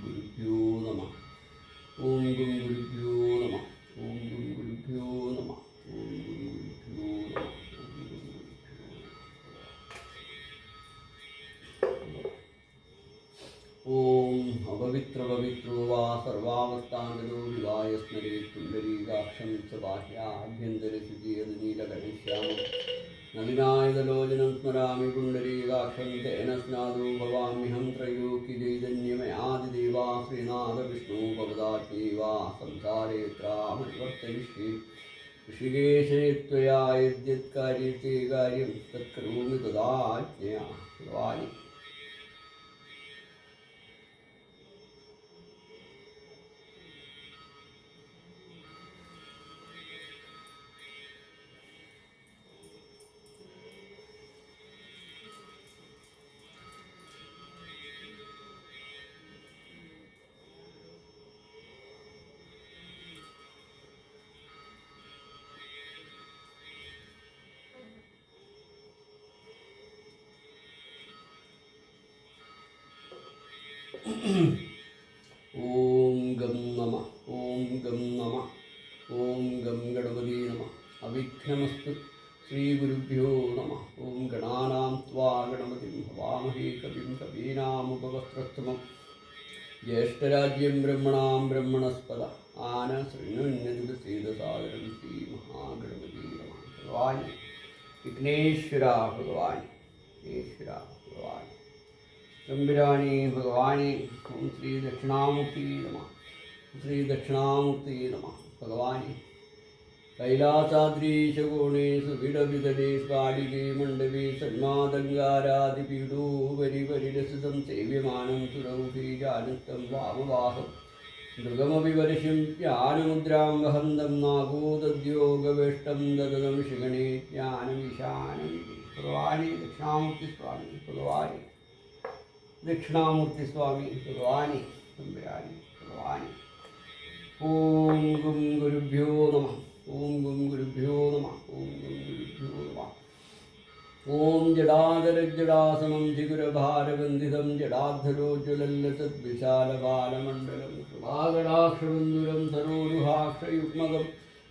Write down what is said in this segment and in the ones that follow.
ഗുരുഭ്യോ നമ ഓം ഗുരു ഗുരുഭ്യോ നമ ഓം ഗുരു ഗുരുഭ്യോ നമ ഓം ഗുരു ഗുരുഭ്യോ നമ ഓം അപവിത്ര പവിത്രോ വാ സർവാവസ്ഥാന്തരോ വിവായ സ്മരേ പുണ്ടരീകാക്ഷം च ബാഹ്യാഭ്യന്തരശുചിയത് നീലകണിശ്യാമം നളിനായുധലോചനം സ്മരാമി പുണ്ഡരീകാക്ഷം തേന സ്നാദോ ഭവാമ്യഹം ത്രയോക്കി ചൈതന്യമയാദിദേവാ ശ്രീനാഥ വിഷ്ണു ഭവതാക്കീവാ സംസാരേ ഋഷികേശേ ത്വയാ യദ്യത്കാര്യത്തെ കാര്യം തത്കരോമി തദാജ്ഞയാ. ഭവാനി ഓം ഗം നമ ഓം ഗം നമ ഓം ഗം ഗണപതി നമ. അവിഘ്നമസ്തു ശ്രീ ഗുരുഭ്യോ നമ. ഓം ഗണാനാം ത്വാ ഗണപതിം ഭവാമഹേ കവിം കവീനാമുപവസ്ത്രസ്തമം. ജ്യേഷ്ഠരാജ്യം ബ്രഹ്മണാം ബ്രഹ്മണസ്പദ. ആന ശൃണ്വന്യതിസീതസാദരം ശ്രീ മഹാഗണപതി നമ. ഭഗവാൻ വിഘ്നേശ്വര ഭഗവാൻ വിഘ്നേശ്വര ഭഗവാൻ തമ്പുരാണി ഭഗവാനെ. ഓം ശ്രീ ദക്ഷിണാമൂർത്തി നമ. ശ്രീ ദക്ഷിണാമൂർത്തി നമ. ഭഗവാനെ. കൈലാസാദ്രീശകോണേ സുവിടവിതലേ സ്വാടികേ മണ്ഡലേ സന്മാതങ്കാരാദിപീഠോപരി പരിരസിതം സേവ്യമാനം സുരൗഹി ജാനത്തം വാമവാഹം. വർഷം ജ്ഞാനമുദ്രാം വഹന്തം നാഗോദ്യോഗവേഷ്ടം ദദനം ശിഖണേ ജ്ഞാനമിശാനമി ഭഗവാനെ ദക്ഷിണാമൂർത്തി സ്വാമി. ഭഗവാനെ. ദക്ഷിണാമൂർത്തി സ്വാമി ഭഗവാനി തമ്പുരാനി ഭഗവാനി. ഓം ഗും ഗുരുഭ്യോ നമ ഓം ഗും ഗുരുഭ്യോ നമ ഓം ഗും ഗുരുഭ്യോ നമ. ഓം ജടാധരജടാസമം ധിഗുരഭാരബന്ധിതം ജടാധരോജ്വലല്ലസദ്വിശാലബാലമണ്ഡലം കൃപാകടാക്ഷബന്ധുരം സരോരുഹാക്ഷയുഗ്മകം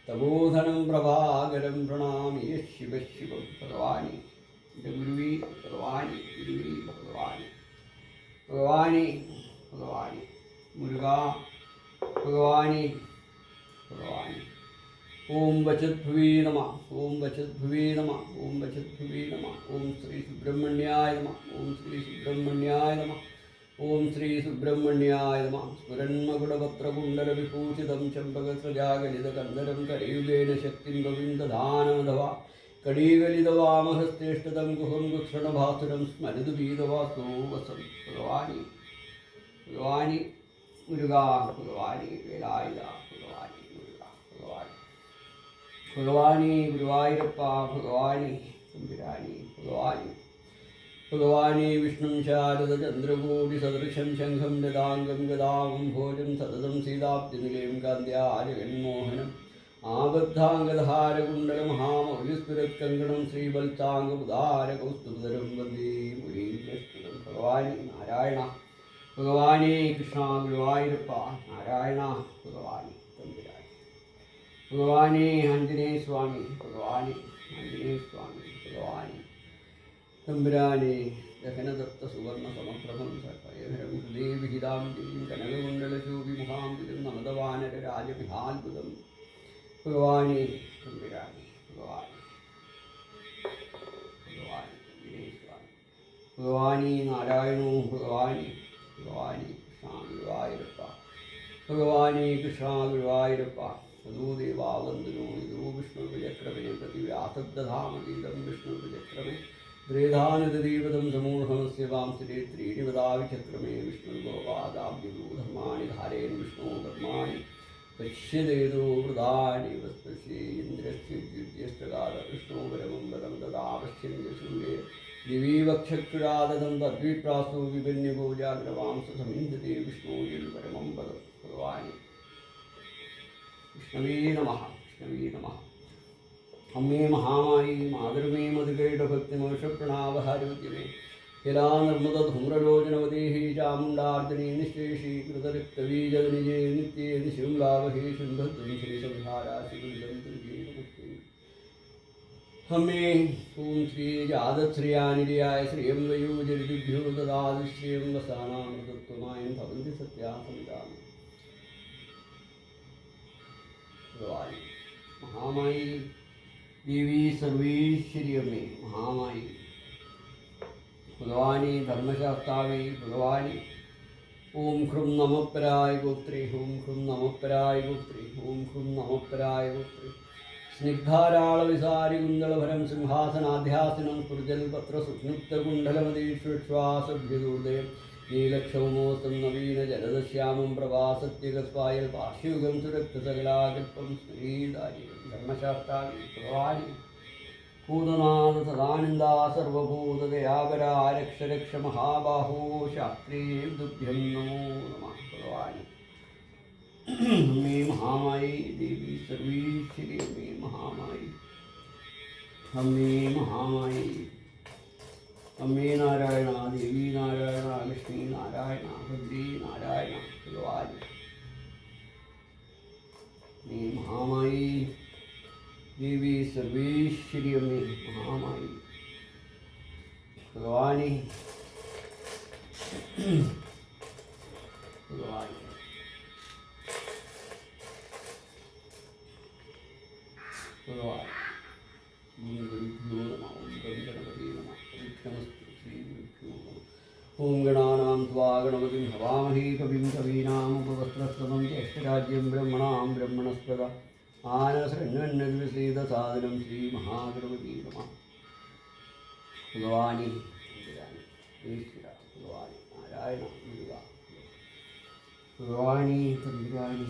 തപോധനം പ്രഭാകരം പ്രണാമി ശിവശിവം ശിവ ശിവം ഭഗവാനി. എന്റെ ഗുരുവി ഭഗവാനി ഗുരുവി ഭഗവാനി. ഭഗവാനി ഭഗവാനി. മുരുക ഭഗവാനി ഭഗവാനി. ഓം വചദ്ഭുവേ ഓം വചദ്ഭുവേ ഓം വചദ്ഭുവേ ഓം ശ്രീ സുബ്രഹ്മണ്യായ നമ ഓം ശ്രീ സുബ്രഹ്മണ്യായ നമ ഓം ശ്രീ സുബ്രഹ്മണ്യായ നമ. സ്ഫുരന്മകുടപത്രകുണ്ടലവിഭൂഷിതം ചമ്പകസജാഗലിതകന്ധരം കരയുഗേന ശക്തിം ഗോവിന്ദധാനമധവ कडीगलितवामहस्तेष्टदं गुहं गुक्षणभासुरं स्मरतु वीदवासो वसं कुलवाणि कुलवाणि मुरुगा कुलवाणि वेलायुध कुलवाणि मुरुगा कुलवाणि कुलवाणि गुरुवायूरप्प भगवाणि विष्णु, शारद चंद्रभूमि सदृश शंखम गदांगं ददाङ्गं भोजन भोजं, सततं कांद्या कान्त्या जगन्मोहनम् കാന്ത്യാജഗന്മോഹനം ആബദ്ധാംഗധാരകുണ്ടലമഹാമൗലിസ്ഫുരത്കങ്കണം ശ്രീബൽത്താംഗമുദാരകൗസ്തുതരം വന്ദേ മുരീന്ദ്രസ്തുതം ഭഗവാനേ നാരായണ ഭഗവാനേ കൃഷ്ണ ഗുരുവായൂരപ്പ നാരായണ ഭഗവാനി തമ്പുരാനി ഭഗവാനേ ആഞ്ജനേയ സ്വാമി ഭഗവാനി ആഞ്ജനേയ സ്വാമി ഭഗവാനി തമ്പുരാനെ. ദഹനദത്ത സുവർണ സമപ്രഭം സർപ്പയധരം ഹൃദയ വിഹിതാംബിയും കനകകുണ്ടലശോഭി മുഖാംബിലും നമതവാനര രാജവിഹാത്ഭുതം. ഭഗവാനെ തമ്പുരാനെ ഭഗവാനെ ഭഗവാനെ ആഞ്ജനേയ സ്വാമി ഭഗവാനി നാരായണോ ഭഗവാനി ഭഗവാനി കൃഷ്ണ ഗുരുവായൂരപ്പ ഭഗവാനി കൃഷ്ണ ഗുരുവായൂരപ്പ സദൂദേവാവന്ദനോ ഇതോ വിഷ്ണു വിചക്രമേ പ്രതി വ്യാസബ്ദധാമതീതം വിഷ്ണു വിചക്രമേ ദ്രേധാനദീപദം സമൂഹമസ്യ വാംസിരേ ത്രീണി വദാവിചക്രമേ വിഷ്ണു ഗോപാദാബ്ദിഗോ ധർമാണി ധാരേൻ വിഷ്ണു ധർമാണി പശ്യതേതോ തദ്വിപ്രാസോ വിപന്യഗോജാഗ്രവാംസ സമീന്ദ്രത്തെ വിഷ്ണു പരമം പദം ഭഗവാനി. വിഷ്ണവേ നമ വിഷ്ണവേ നമ. അമ്മേ മഹാമായി മാതൃമേ हिरा नर्मदधूम्रलोचनवतीः चामुण्डार्जनी निःशेषीकृतरिक्तबीजगनिजे नित्ये निशिम्लावहे शुम्भद्वैशेषविहाराशिकुन्दन्त्रिजीवमुक्ति हमें ॐ श्री जातश्रियानिर्याय श्रियं वयोजरिभ्यो ददादिश्रियं वसानामृतत्वमायं भवन्ति सत्याः समितामि महामाई देवी सर्वेश्वरी में महामाई ഭഗവാനി ധർമ്മശാസ്താവി ഭഗവാനി. ഓം ഹൃം നമപ്പരായ ഗോത്രേ ഓം ഹൃം നമപ്പരായ ഗോത്രേ ഓം ഹൃം നമപ്പരായ വിസാരി സ്നിഗ്ധാരാളവിസാരികുന്തളഭരം സിംഹാസനാധ്യാസനം കുർജൽപത്രസുഗ്നുപ്തകുണ്ഡലമതീഷ്വശ്വാസഭ്യദൂർദയം നീലക്ഷൗമോസം നവീനജലദശ്യാമം പ്രവാസത്യകസ്വായൽ പാർശ്വയുഗം സുരക്തസകലാകൽപ്പം ശ്രീദാരി ധർമ്മശാസ്ത്രാവി ഭഗവാനി. ഭൂതനാഥ സദാനന്ദ സർവഭൂതദയാപരാ രക്ഷ രക്ഷ മഹാബാഹോ ശാസ്ത്രീ ദുഭ്യം നമോ നമ ഭഗവാനി അമ്മേ മഹാമായി ദേവി സർവീശ്വരി അമ്മേ മഹാമായി അമ്മേ മഹാമായി അമ്മേ നാരായണ ദേവി നാരായണ ലക്ഷ്മി നാരായണ ഭദ്രി നാരായണ ഭഗവാനി അമ്മേ മഹാമായി தேவி சர்வேஸ்வரி அம்மே மகாமாயி ഭഗവാനെ ഭഗവാനെ ഭഗവാൻ ओम गणानां त्वा गणपतिं हवामहे कविं कवीनामुपवस्त्रस्तमं ज्येष्ठराज्यं ब्रह्मणां ब्रह्मणस्पदा ആനസൃണ്ണന്നീത സാധനം ശ്രീ മഹാഗണപതി നമ ഭഗവാനി ഭഗവാനി നാരായണ ഭഗവാനി ഭഗവാനി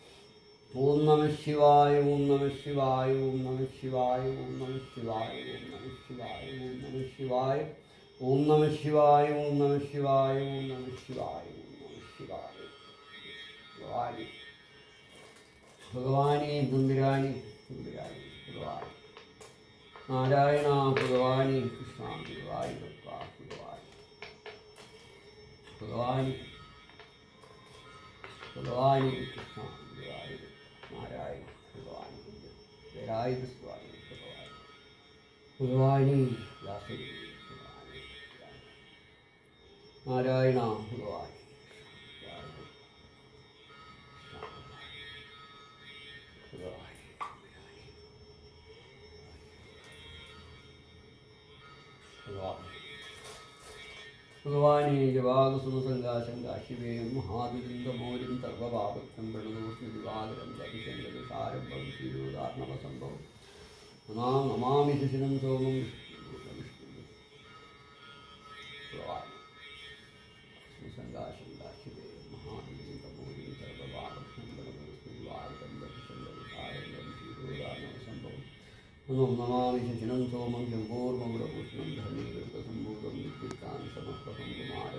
ഓം നമ ശിവായ ഓം നമ ശിവായ ഓം നമ ശിവായ ഓം നമ ശിവായ ഓം നമ ശിവായ ഓം നമ ശിവായ ഓം നമ ശിവായ ഓം നമ ശിവായ ഓം നമ ശിവായ ഓം നമ ശിവായ ഭഗവാനി ഭഗവാനി തമ്പുരാനി തമ്പുരാനി ഭഗവാൻ നാരായണ ഭഗവാനി കൃഷ്ണ ഗുരുവായൂരപ്പ ഭഗവാൻ ഭഗവാനി ഭഗവാനി കൃഷ്ണ നാരായണ സ്വാമി വ്യാസദേവി ഭഗവാനി. നാരായണ ഭഗവാനി. ഭഗവാനി മഹാദുരിന്ദമോരും സർവപാപക്ഷം പ്രണതോസ്മി ദിവാകരം ദർശങ്കരസാരംഭം ശ്രീരോധാർണവസംഭവം നമാം നമാമി ശിശിരം സോമം ഭഗവാൻ സുസംഗാശങ്കാശിവേയം മഹാദുരിന്ദമോരും സർവപാപക്ഷം പ്രണതോസ്മി ദിവാകരം ദർശങ്കരസാരംഭം ശ്രീരോധാർണവസംഭവം നമം നമാമി ശശിനം സോമം ശംഭോർമകുടപുഷ്ണം ധർമ്മീകൃതസംഭൂതം വിദ്യുത്താൻ സമസ്തം കുമാരം